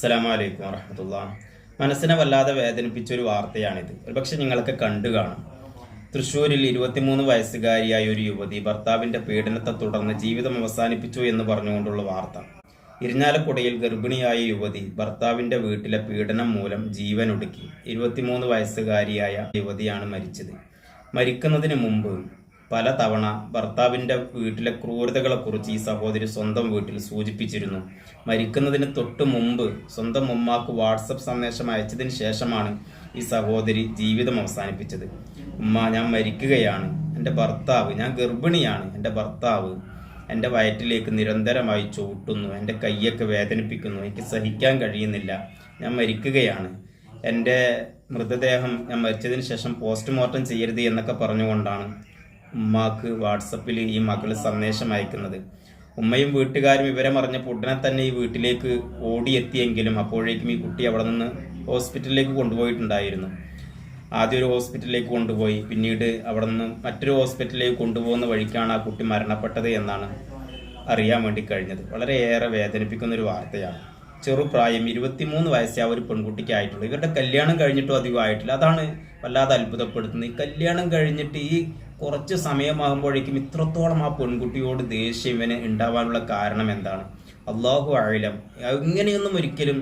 അസ്സലാമലൈക്കും വറഹമത്തുള്ള. മനസ്സിനെ വല്ലാതെ വേദനിപ്പിച്ച ഒരു വാർത്തയാണിത്. ഒരുപക്ഷെ നിങ്ങളൊക്കെ കണ്ടു കാണും. തൃശ്ശൂരിൽ ഇരുപത്തിമൂന്ന് വയസ്സുകാരിയായ ഒരു യുവതി ഭർത്താവിന്റെ പീഡനത്തെ തുടർന്ന് ജീവിതം അവസാനിപ്പിച്ചു എന്ന് പറഞ്ഞുകൊണ്ടുള്ള വാർത്ത. ഇരിഞ്ഞാലക്കുടയിൽ ഗർഭിണിയായ യുവതി ഭർത്താവിന്റെ വീട്ടിലെ പീഡനം മൂലം ജീവനൊടുക്കി. ഇരുപത്തിമൂന്ന് വയസ്സുകാരിയായ യുവതിയാണ് മരിച്ചത്. മരിക്കുന്നതിന് മുമ്പ് പല തവണ ഭർത്താവിന്റെ വീട്ടിലെ ക്രൂരതകളെക്കുറിച്ച് ഈ സഹോദരി സ്വന്തം വീട്ടിൽ സൂചിപ്പിച്ചിരുന്നു. മരിക്കുന്നതിന് തൊട്ട് മുമ്പ് സ്വന്തം ഉമ്മാക്ക് വാട്സപ്പ് സന്ദേശം അയച്ചതിന് ശേഷമാണ് ഈ സഹോദരി ജീവിതം അവസാനിപ്പിച്ചത്. ഉമ്മ ഞാൻ മരിക്കുകയാണ്. എന്റെ ഭർത്താവ് ഞാൻ ഗർഭിണിയാണ്. എന്റെ ഭർത്താവ് എന്റെ വയറ്റിലേക്ക് നിരന്തരമായി ചൂട്ടുന്നു എന്റെ കൈയൊക്കെ വേദനിപ്പിക്കുന്നു. എനിക്ക് സഹിക്കാൻ കഴിയുന്നില്ല. ഞാൻ മരിക്കുകയാണ്. എന്റെ മൃതദേഹം ഞാൻ മരിച്ചതിന് ശേഷം പോസ്റ്റ്മോർട്ടം ചെയ്യരുത് എന്നൊക്കെ പറഞ്ഞുകൊണ്ടാണ് ഉമ്മാക്ക് വാട്സപ്പിൽ ഈ മകൾ സന്ദേശം അയക്കുന്നത്. ഉമ്മയും വീട്ടുകാരും വിവരം അറിഞ്ഞപ്പോൾ ഉടനെ തന്നെ ഈ വീട്ടിലേക്ക് ഓടിയെത്തിയെങ്കിലും അപ്പോഴേക്കും ഈ കുട്ടി അവിടെ നിന്ന് ഹോസ്പിറ്റലിലേക്ക് കൊണ്ടുപോയിട്ടുണ്ടായിരുന്നു. ആദ്യം ഒരു ഹോസ്പിറ്റലിലേക്ക് കൊണ്ടുപോയി. പിന്നീട് അവിടെ നിന്ന് മറ്റൊരു ഹോസ്പിറ്റലിലേക്ക് കൊണ്ടുപോകുന്ന വഴിക്കാണ് ആ കുട്ടി മരണപ്പെട്ടത് എന്നാണ് അറിയാൻ വേണ്ടി കഴിഞ്ഞത്. വളരെയേറെ വേദനിപ്പിക്കുന്ന ഒരു വാർത്തയാണ്. ചെറുപ്രായം ഇരുപത്തിമൂന്ന് വയസ്സേ ആ ഒരു പെൺകുട്ടിക്ക് ആയിട്ടുള്ളൂ. ഇവരുടെ കല്യാണം കഴിഞ്ഞിട്ടും അധികമായിട്ടില്ല. അതാണ് വല്ലാതെ അത്ഭുതപ്പെടുത്തുന്നത്. ഈ കല്യാണം കഴിഞ്ഞിട്ട് ഈ കുറച്ച് സമയമാകുമ്പോഴേക്കും ഇത്രത്തോളം ആ പെൺകുട്ടിയോട് ദേഷ്യം ഇവന് ഉണ്ടാവാനുള്ള കാരണം എന്താണ്? അള്ളാഹു ആഴലം ഇങ്ങനെയൊന്നും ഒരിക്കലും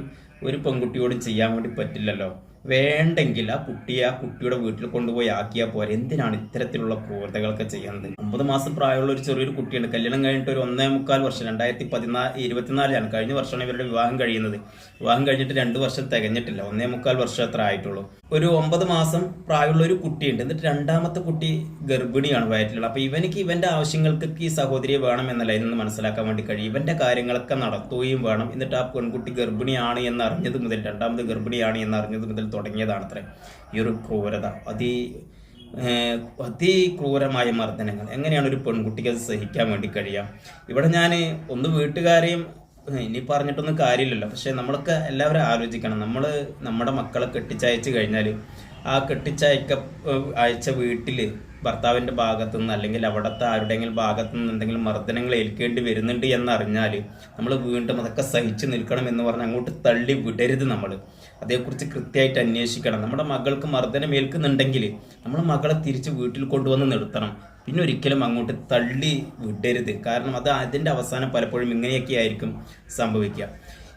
ഒരു പെൺകുട്ടിയോട് ചെയ്യാൻ വേണ്ടി പറ്റില്ലല്ലോ. വേണ്ടെങ്കിൽ ആ കുട്ടിയെ ആ കുട്ടിയുടെ വീട്ടിൽ കൊണ്ടുപോയി ആക്കിയാൽ പോരെ. എന്തിനാണ് ഇത്തരത്തിലുള്ള ക്രൂരതകളൊക്കെ ചെയ്യുന്നത്? ഒമ്പത് മാസം പ്രായമുള്ള ഒരു ചെറിയൊരു കുട്ടിയുണ്ട്. കല്യാണം കഴിഞ്ഞിട്ട് ഒരു ഒന്നേ മുക്കാൽ വർഷം രണ്ടായിരത്തി പതിനാല് ഇരുപത്തിനാലിലാണ് കഴിഞ്ഞ വർഷമാണ് ഇവരുടെ വിവാഹം കഴിയുന്നത്. വിവാഹം കഴിഞ്ഞിട്ട് രണ്ട് വർഷം തികഞ്ഞിട്ടില്ല. ഒന്നേ മുക്കാൽ വർഷം അത്ര ആയിട്ടുള്ളൂ. ഒരു ഒമ്പത് മാസം പ്രായമുള്ള ഒരു കുട്ടിയുണ്ട്. എന്നിട്ട് രണ്ടാമത്തെ കുട്ടി ഗർഭിണിയാണ് വയറ്റിലുള്ള അപ്പൊ ഇവനിക്ക് ഇവന്റെ ആവശ്യങ്ങൾക്ക് ഈ സഹോദരിയെ വേണം എന്നല്ല ഇതെന്ന് മനസ്സിലാക്കാൻ വേണ്ടി കഴിയും. ഇവന്റെ കാര്യങ്ങളൊക്കെ നടത്തുകയും വേണം. എന്നിട്ട് ആ പെൺകുട്ടി ഗർഭിണിയാണ് എന്ന് അറിഞ്ഞത് മുതൽ രണ്ടാമത് ഗർഭിണിയാണ് എന്ന് അറിഞ്ഞത് മുതൽ തുടങ്ങിയതാണ് അത്ര ഈ ഒരു ക്രൂരത അതി അതിക്രൂരമായ മർദ്ദനങ്ങൾ. എങ്ങനെയാണ് ഒരു പെൺകുട്ടിക്ക് അത് സഹിക്കാൻ വേണ്ടി കഴിയാം ഇവിടെ ഞാൻ ഒന്ന് വീട്ടുകാരെയും ഇനി പറഞ്ഞിട്ടൊന്നും കാര്യമില്ലല്ലോ. പക്ഷെ നമ്മളൊക്കെ എല്ലാവരും ആലോചിക്കണം. നമ്മൾ നമ്മുടെ മക്കളെ കെട്ടിച്ചയച്ചു കഴിഞ്ഞാൽ ആ കെട്ടിച്ചയക്ക അയച്ച വീട്ടിൽ ഭർത്താവിന്റെ ഭാഗത്തു നിന്ന് അല്ലെങ്കിൽ അവിടുത്തെ ആരുടെയെങ്കിലും ഭാഗത്തു നിന്ന് എന്തെങ്കിലും മർദ്ദനങ്ങൾ ഏൽക്കേണ്ടി വരുന്നുണ്ട് എന്നറിഞ്ഞാൽ നമ്മൾ വീണ്ടും അതൊക്കെ സഹിച്ചു നിൽക്കണം എന്ന് പറഞ്ഞ് അങ്ങോട്ട് തള്ളി വിടരുത് നമ്മൾ. അതേക്കുറിച്ച് കൃത്യമായിട്ട് അന്വേഷിക്കണം. നമ്മുടെ മകൾക്ക് മർദ്ദനം ഏൽക്കുന്നുണ്ടെങ്കിൽ നമ്മൾ മകളെ തിരിച്ച് വീട്ടിൽ കൊണ്ടുവന്ന് നിർത്തണം. പിന്നെ ഒരിക്കലും അങ്ങോട്ട് തള്ളി വിടരുത്. കാരണം അത് അതിന്റെ അവസാനം പലപ്പോഴും ഇങ്ങനെയൊക്കെ ആയിരിക്കും സംഭവിക്കുക.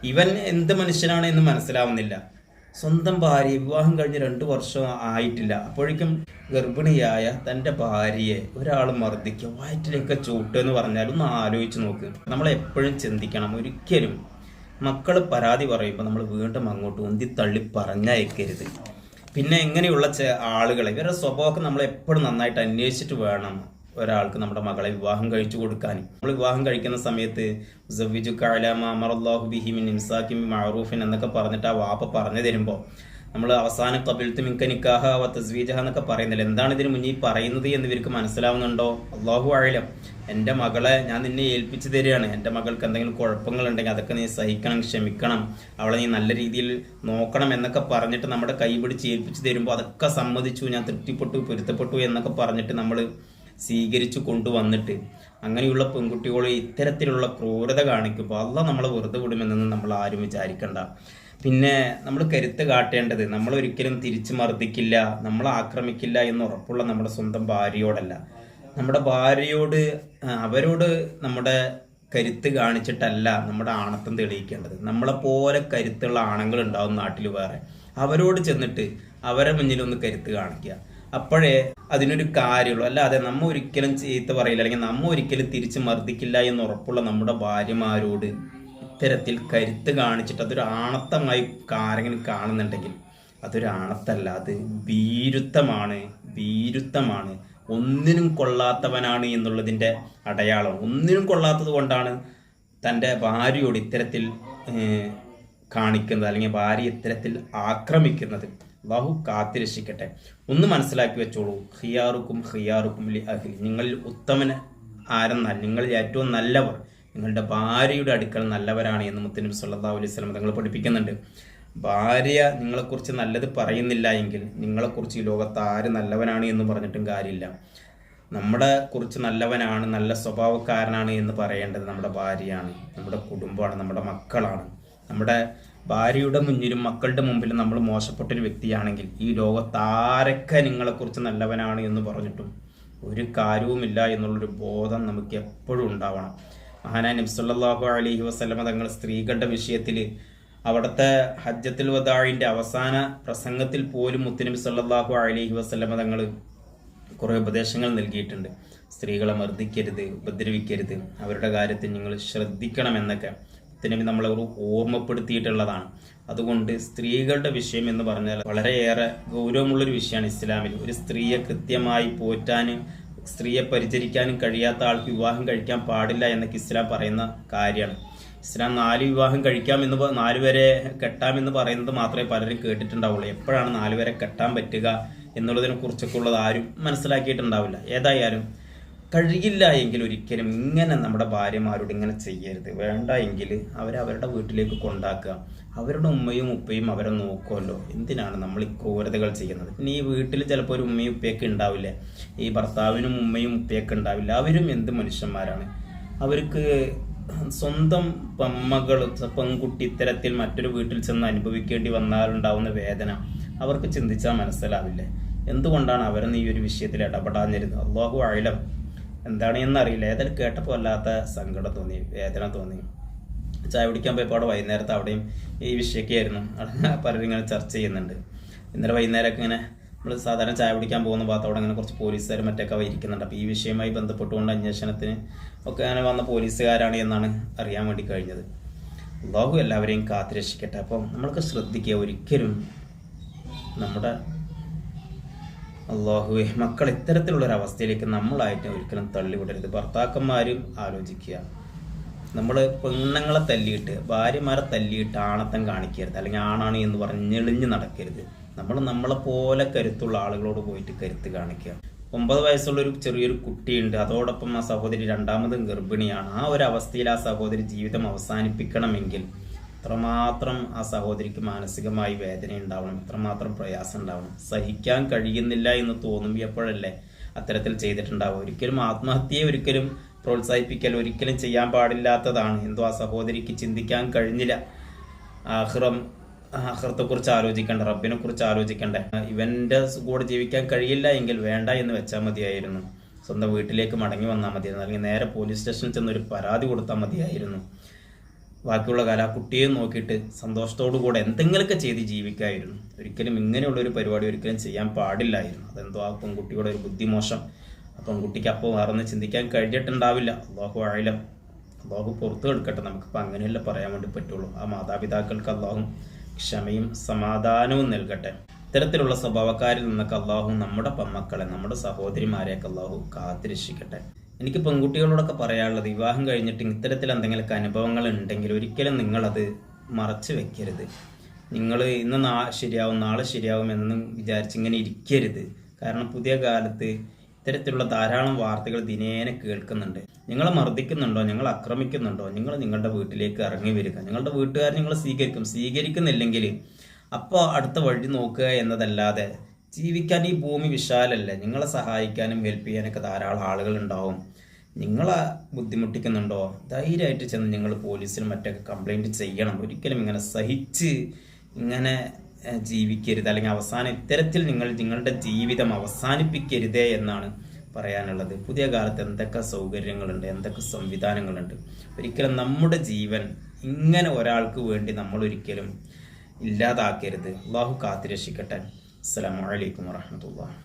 ഇവൻ എന്ത് മനുഷ്യനാണ് എന്ന് മനസ്സിലാവുന്നില്ല. സ്വന്തം ഭാര്യ വിവാഹം കഴിഞ്ഞ് രണ്ടു വർഷം ആയിട്ടില്ല. അപ്പോഴേക്കും ഗർഭിണിയായ തന്റെ ഭാര്യയെ ഒരാൾ മർദ്ദിക്കുക വയറ്റിലേക്ക് ചൂട്ട് എന്ന് പറഞ്ഞാൽ ഒന്ന് ആലോചിച്ച് നോക്ക്. നമ്മൾ എപ്പോഴും ചിന്തിക്കണം. ഒരിക്കലും മക്കൾ പരാതി പറയുമ്പോൾ നമ്മൾ വീണ്ടും അങ്ങോട്ട് ഉന്തി തള്ളി പറഞ്ഞയക്കരുത്. പിന്നെ ഇങ്ങനെയുള്ള ചെ- ആളുകളെ ഇവരുടെ സ്വഭാവമൊക്കെ നമ്മൾ എപ്പോഴും നന്നായിട്ട് അന്വേഷിച്ചിട്ട് വേണം. ഒരാൾക്ക് നമ്മുടെ മകളെ വിവാഹം കഴിച്ചു കൊടുക്കാൻ. നമ്മൾ വിവാഹം കഴിക്കുന്ന സമയത്ത് സവ്വിജു എന്നൊക്കെ പറഞ്ഞിട്ട് ആ വാപ്പ പറഞ്ഞു തരുമ്പോൾ നമ്മൾ അവസാന കബിൽത്ത് മിക്ക നിക്കാഹ വ തസ്വീജഹ എന്നൊക്കെ പറയുന്നില്ല? എന്താണ് ഇതിന് മുന്നിൽ പറയുന്നത് എന്ന് ഇവർക്ക് മനസ്സിലാവുന്നുണ്ടോ? അള്ളാഹു ആഴലം എന്റെ മകളെ ഞാൻ നിന്നെ ഏൽപ്പിച്ചു തരികയാണ്. എന്റെ മകൾക്ക് എന്തെങ്കിലും കുഴപ്പങ്ങളുണ്ടെങ്കിൽ അതൊക്കെ നീ സഹിക്കണം ക്ഷമിക്കണം. അവളെ നീ നല്ല രീതിയിൽ നോക്കണം എന്നൊക്കെ പറഞ്ഞിട്ട് നമ്മുടെ കൈ പിടിച്ച് ഏൽപ്പിച്ചു തരുമ്പോൾ അതൊക്കെ സമ്മതിച്ചു ഞാൻ തൃപ്തിപ്പെട്ടു പൊരുത്തപ്പെട്ടു എന്നൊക്കെ പറഞ്ഞിട്ട് നമ്മൾ സ്വീകരിച്ചു കൊണ്ടുവന്നിട്ട് അങ്ങനെയുള്ള പെൺകുട്ടികളെ ഇത്തരത്തിലുള്ള ക്രൂരത കാണിക്കുമ്പോൾ അല്ല നമ്മൾ വെറുതെ വിടുമെന്നൊന്നും നമ്മൾ ആരും വിചാരിക്കണ്ട. പിന്നെ നമ്മൾ കരുത്ത് കാട്ടേണ്ടത് നമ്മൾ ഒരിക്കലും തിരിച്ചു മർദ്ദിക്കില്ല നമ്മൾ ആക്രമിക്കില്ല എന്ന് ഉറപ്പുള്ള നമ്മുടെ സ്വന്തം ഭാര്യയോടല്ല. നമ്മുടെ ഭാര്യയോട് അവരോട് നമ്മുടെ കരുത്ത് കാണിച്ചിട്ടല്ല നമ്മുടെ ആണത്തം തെളിയിക്കേണ്ടത്. നമ്മളെ പോലെ കരുത്തുള്ള ആണുങ്ങൾ ഉണ്ടാവും നാട്ടിൽ വേറെ. അവരോട് ചെന്നിട്ട് അവരെ മുന്നിൽ ഒന്ന് കരുത്ത് കാണിക്കുക. അപ്പോഴേ അതിനൊരു കാര്യമുള്ളൂ. അല്ലാതെ നമ്മ ഒരിക്കലും ചീത്ത പറയില്ല. അല്ലെങ്കിൽ നമ്മ ഒരിക്കലും തിരിച്ച് മർദ്ദിക്കില്ല എന്ന് ഉറപ്പുള്ള നമ്മുടെ ഭാര്യമാരോട് ഇത്തരത്തിൽ കരുത്ത് കാണിച്ചിട്ട് അതൊരു ആണത്തമായി ആരെങ്കിലും കാണുന്നുണ്ടെങ്കിൽ അതൊരു ആണത്തല്ല. അത് വീരുത്തമാണ്. വീരുത്തമാണ്. ഒന്നിനും കൊള്ളാത്തവനാണ് എന്നുള്ളതിന്റെ അടയാളം. ഒന്നിനും കൊള്ളാത്തത് കൊണ്ടാണ് തന്റെ ഭാര്യയോട് ഇത്തരത്തിൽ കാണിക്കുന്നത്. അല്ലെങ്കിൽ ഭാര്യ ഇത്തരത്തിൽ ആക്രമിക്കുന്നത്. അള്ളാഹു കാത്തിരക്ഷിക്കട്ടെ. ഒന്ന് മനസ്സിലാക്കി വെച്ചോളൂ. ഹിയാറുക്കും ഹിയാറുക്കും ലി അഹ്ലി. നിങ്ങളിൽ ഉത്തമന് ആരെന്നാൽ നിങ്ങളിൽ ഏറ്റവും നല്ലവർ. നിങ്ങളുടെ ഭാര്യയുടെ അടുക്കൽ നല്ലവരാണ് എന്ന് മുത്തനബി സല്ലല്ലാഹു അലൈഹി വസല്ലം തങ്ങൾ പഠിപ്പിക്കുന്നുണ്ട്. ഭാര്യ നിങ്ങളെക്കുറിച്ച് നല്ലത് പറയുന്നില്ല എങ്കിൽ നിങ്ങളെക്കുറിച്ച് ഈ ലോകത്ത് ആര് നല്ലവനാണ് എന്ന് പറഞ്ഞിട്ടും കാര്യമില്ല. നമ്മുടെ കുറിച്ച് നല്ലവനാണ് നല്ല സ്വഭാവക്കാരനാണ് എന്ന് പറയേണ്ടത് നമ്മുടെ ഭാര്യയാണ് നമ്മുടെ കുടുംബമാണ് നമ്മുടെ മക്കളാണ്. നമ്മുടെ ഭാര്യയുടെ മുന്നിലും മക്കളുടെ മുമ്പിലും നമ്മൾ മോശപ്പെട്ടൊരു വ്യക്തിയാണെങ്കിൽ ഈ ലോകത്ത് ആരൊക്കെ നിങ്ങളെക്കുറിച്ച് നല്ലവനാണ് എന്ന് പറഞ്ഞിട്ടും ഒരു കാര്യവുമില്ല എന്നുള്ളൊരു ബോധം നമുക്ക് എപ്പോഴും ഉണ്ടാവണം. മഹാനായ നബ്സുല്ലാഹു അലഹി വസ്ലമ തങ്ങൾ സ്ത്രീകളുടെ വിഷയത്തിൽ അവിടുത്തെ ഹജ്ജത്തുൽ വദാഴിന്റെ അവസാന പ്രസംഗത്തിൽ പോലും മുത്തുനബി സല്ലല്ലാഹു അലഹി വസ്ലമ തങ്ങൾ കുറേ ഉപദേശങ്ങൾ നൽകിയിട്ടുണ്ട്. സ്ത്രീകളെ മർദ്ദിക്കരുത് ഉപദ്രവിക്കരുത് അവരുടെ കാര്യത്തിൽ നിങ്ങൾ ശ്രദ്ധിക്കണമെന്നൊക്കെ മുത്തുനബി നമ്മളെ ഒരു ഓർമ്മപ്പെടുത്തിയിട്ടുള്ളതാണ്. അതുകൊണ്ട് സ്ത്രീകളുടെ വിഷയം എന്ന് പറഞ്ഞാൽ വളരെയേറെ ഗൗരവമുള്ളൊരു വിഷയമാണ് ഇസ്ലാമിൽ. ഒരു സ്ത്രീയെ കൃത്യമായി പോറ്റാനും സ്ത്രീയെ പരിചരിക്കാനും കഴിയാത്ത ആൾക്ക് വിവാഹം കഴിക്കാൻ പാടില്ല എന്നൊക്കെ ഇസ്ലാം പറയുന്ന കാര്യമാണ്. ഇസ്ലാം നാല് വിവാഹം കഴിക്കാമെന്ന് പ- നാല് വരെ കെട്ടാമെന്ന് പറയുന്നത് മാത്രമേ പലരും കേട്ടിട്ടുണ്ടാവുള്ളൂ. എപ്പോഴാണ് നാല് വരെ കെട്ടാൻ പറ്റുക എന്നുള്ളതിനെ കുറിച്ചൊക്കെ ഉള്ളത് ആരും മനസ്സിലാക്കിയിട്ടുണ്ടാവില്ല. ഏതായാലും കഴിയില്ല എങ്കിൽ ഒരിക്കലും ഇങ്ങനെ നമ്മുടെ ഭാര്യമാരോട് ഇങ്ങനെ ചെയ്യരുത്. വേണ്ട എങ്കിൽ അവരെ അവരുടെ വീട്ടിലേക്ക് കൊണ്ടാക്കുക. അവരുടെ ഉമ്മയും ഉപ്പയും അവരെ നോക്കുമല്ലോ. എന്തിനാണ് നമ്മൾ ഈ ക്രൂരതകൾ ചെയ്യുന്നത്? പിന്നെ ഈ വീട്ടിൽ ചിലപ്പോൾ ഒരു ഉമ്മയും ഉപ്പയൊക്കെ ഉണ്ടാവില്ലേ? ഈ ഭർത്താവിനും ഉമ്മയും ഉപ്പയൊക്കെ ഉണ്ടാവില്ല. അവരും എന്ത് മനുഷ്യന്മാരാണ്? അവർക്ക് സ്വന്തം പെമ്മകൾ പെൺകുട്ടി ഇത്തരത്തിൽ മറ്റൊരു വീട്ടിൽ ചെന്ന് അനുഭവിക്കേണ്ടി വന്നാലുണ്ടാവുന്ന വേദന അവർക്ക് ചിന്തിച്ചാൽ മനസ്സിലാവില്ലേ? എന്തുകൊണ്ടാണ് അവരെന്ന് ഈ ഒരു വിഷയത്തിൽ ഇടപെടാഞ്ഞിരുന്നത്? അള്ളാഹു അയലം എന്താണ് എന്നറിയില്ല ഏതായാലും കേട്ടപ്പോൾ വല്ലാത്ത സങ്കടം തോന്നി വേദന തോന്നി. ചായ കുടിക്കാൻ പോയപ്പോൾ അവിടെ വൈകുന്നേരത്ത് അവിടെയും ഈ വിഷയൊക്കെ ആയിരുന്നു. പലരും ഇങ്ങനെ ചർച്ച ചെയ്യുന്നുണ്ട്. ഇന്നലെ വൈകുന്നേരമൊക്കെ ഇങ്ങനെ നമ്മൾ സാധാരണ ചായ കുടിക്കാൻ പോകുന്ന ഭാഗത്ത് അവിടെ ഇങ്ങനെ കുറച്ച് പോലീസുകാർ മറ്റൊക്കെ ഇരിക്കുന്നുണ്ട്. അപ്പോൾ ഈ വിഷയവുമായി ബന്ധപ്പെട്ടുകൊണ്ട് അന്വേഷണത്തിന് ഒക്കെ അങ്ങനെ വന്ന പോലീസുകാരാണ് എന്നാണ് അറിയാൻ വേണ്ടി കഴിഞ്ഞത്. ലോകം എല്ലാവരെയും കാത്തുരക്ഷിക്കട്ടെ. അപ്പം നമ്മൾക്ക് ശ്രദ്ധിക്കുക ഒരിക്കലും നമ്മുടെ അള്ളാഹുവെ മക്കൾ ഇത്തരത്തിലുള്ള ഒരു അവസ്ഥയിലേക്ക് നമ്മളായിട്ട് ഒരിക്കലും തള്ളിവിടരുത്. ഭർത്താക്കന്മാരും ആലോചിക്കുക. നമ്മൾ പെണ്ണുങ്ങളെ തല്ലിയിട്ട് ഭാര്യമാരെ തല്ലിയിട്ട് ആണത്തം കാണിക്കരുത്. അല്ലെങ്കിൽ ആണാണ് എന്ന് പറഞ്ഞ് ഞെളിഞ്ഞ് നടക്കരുത്. നമ്മൾ നമ്മളെ പോലെ കരുത്തുള്ള ആളുകളോട് പോയിട്ട് കരുത്ത് കാണിക്കുക. ഒമ്പത് വയസ്സുള്ള ഒരു ചെറിയൊരു കുട്ടിയുണ്ട്. അതോടൊപ്പം ആ സഹോദരി രണ്ടാമതും ഗർഭിണിയാണ്. ആ ഒരു അവസ്ഥയിൽ ആ സഹോദരി ജീവിതം അവസാനിപ്പിക്കണമെങ്കിൽ എത്രമാത്രം ആ സഹോദരിക്ക് മാനസികമായി വേദന ഉണ്ടാവണം എത്രമാത്രം പ്രയാസം ഉണ്ടാവണം. സഹിക്കാൻ കഴിയുന്നില്ല എന്ന് തോന്നുമ്പോഴല്ലേ അത്തരത്തിൽ ചെയ്തിട്ടുണ്ടാവും ഒരിക്കലും ആത്മഹത്യയെ ഒരിക്കലും പ്രോത്സാഹിപ്പിക്കൽ ഒരിക്കലും ചെയ്യാൻ പാടില്ലാത്തതാണ്. എന്തോ ആ സഹോദരിക്ക് ചിന്തിക്കാൻ കഴിഞ്ഞില്ല. ആഹ്റം ആഹ്റത്തെ കുറിച്ച് ആലോചിക്കണ്ട റബ്ബിനെ കുറിച്ച് ആലോചിക്കേണ്ട. ഇവന്റെ കൂടെ ജീവിക്കാൻ കഴിയില്ല എങ്കിൽ വേണ്ട എന്ന് വെച്ചാൽ മതിയായിരുന്നു. സ്വന്തം വീട്ടിലേക്ക് മടങ്ങി വന്നാൽ മതിയായിരുന്നു. അല്ലെങ്കിൽ നേരെ പോലീസ് സ്റ്റേഷനിൽ ചെന്ന് ഒരു പരാതി കൊടുത്താൽ മതിയായിരുന്നു. ബാക്കിയുള്ള കാലം കുട്ടിയെ നോക്കിയിട്ട് സന്തോഷത്തോടു കൂടെ എന്തെങ്കിലുമൊക്കെ ചെയ്ത് ജീവിക്കായിരുന്നു. ഒരിക്കലും ഇങ്ങനെയുള്ള ഒരു പരിപാടി ഒരിക്കലും ചെയ്യാൻ പാടില്ലായിരുന്നു. അതെന്തോ ആ പെൺകുട്ടിയുടെ ഒരു ബുദ്ധിമോശം ആ പെൺകുട്ടിക്ക് അപ്പോൾ വേറൊന്ന് ചിന്തിക്കാൻ കഴിഞ്ഞിട്ടുണ്ടാവില്ല. അള്ളാഹു ആയാലും അള്ളാഹു പുറത്തു കിടക്കട്ടെ. നമുക്കിപ്പോൾ അങ്ങനെയല്ല പറയാൻ വേണ്ടി പറ്റുള്ളൂ. ആ മാതാപിതാക്കൾക്ക് അള്ളാഹും ക്ഷമയും സമാധാനവും നൽകട്ടെ. ഇത്തരത്തിലുള്ള സ്വഭാവക്കാരിൽ നിന്നൊക്കെ അള്ളാഹു നമ്മുടെ പമ്മക്കളെ നമ്മുടെ സഹോദരിമാരെയൊക്കെ അള്ളാഹു കാത്തിരക്ഷിക്കട്ടെ. എനിക്ക് പെൺകുട്ടികളോടൊക്കെ പറയാനുള്ളത് വിവാഹം കഴിഞ്ഞിട്ട് ഇത്തരത്തിൽ എന്തെങ്കിലുമൊക്കെ അനുഭവങ്ങൾ ഉണ്ടെങ്കിൽ ഒരിക്കലും നിങ്ങളത് മറച്ചു വെക്കരുത്. നിങ്ങൾ ഇന്ന് നാ ശരിയാവും നാളെ ശരിയാവും എന്ന് വിചാരിച്ച് ഇങ്ങനെ ഇരിക്കരുത്. കാരണം പുതിയ കാലത്ത് ഇത്തരത്തിലുള്ള ധാരാളം വാർത്തകൾ ദിനേന കേൾക്കുന്നുണ്ട്. നിങ്ങളെ മർദ്ദിക്കുന്നുണ്ടോ? നിങ്ങൾ ആക്രമിക്കുന്നുണ്ടോ? നിങ്ങൾ നിങ്ങളുടെ വീട്ടിലേക്ക് ഇറങ്ങി വരിക. നിങ്ങളുടെ വീട്ടുകാർ നിങ്ങളെ സ്വീകരിക്കും. സ്വീകരിക്കുന്നില്ലെങ്കിൽ അപ്പോൾ അടുത്ത വഴി നോക്കുക എന്നതല്ലാതെ ജീവിക്കാൻ ഈ ഭൂമി വിശാലല്ലേ. നിങ്ങളെ സഹായിക്കാനും ഹെൽപ്പ് ചെയ്യാനൊക്കെ ധാരാളം ആളുകൾ ഉണ്ടാവും. നിങ്ങളെ ബുദ്ധിമുട്ടിക്കുന്നുണ്ടോ? ധൈര്യമായിട്ട് ചെന്ന് നിങ്ങൾ പോലീസിൽ മറ്റൊക്കെ കംപ്ലൈന്റ് ചെയ്യണം. ഒരിക്കലും ഇങ്ങനെ സഹിച്ച് ഇങ്ങനെ ജീവിക്കരുത്. അല്ലെങ്കിൽ അവസാനം ഇത്തരത്തിൽ നിങ്ങൾ നിങ്ങളുടെ ജീവിതം അവസാനിപ്പിക്കരുതേ എന്നാണ് പറയാനുള്ളത്. പുതിയ കാലത്ത് എന്തൊക്കെ സൗകര്യങ്ങളുണ്ട് എന്തൊക്കെ സംവിധാനങ്ങളുണ്ട്. ഒരിക്കലും നമ്മുടെ ജീവൻ ഇങ്ങനെ ഒരാൾക്ക് വേണ്ടി നമ്മൾ ഒരിക്കലും ഇല്ലാതാക്കരുത്. അള്ളാഹു കാത്തിരക്ഷിക്കട്ടെ. അസ്സലാമു അലൈക്കും വറഹമത്തുള്ള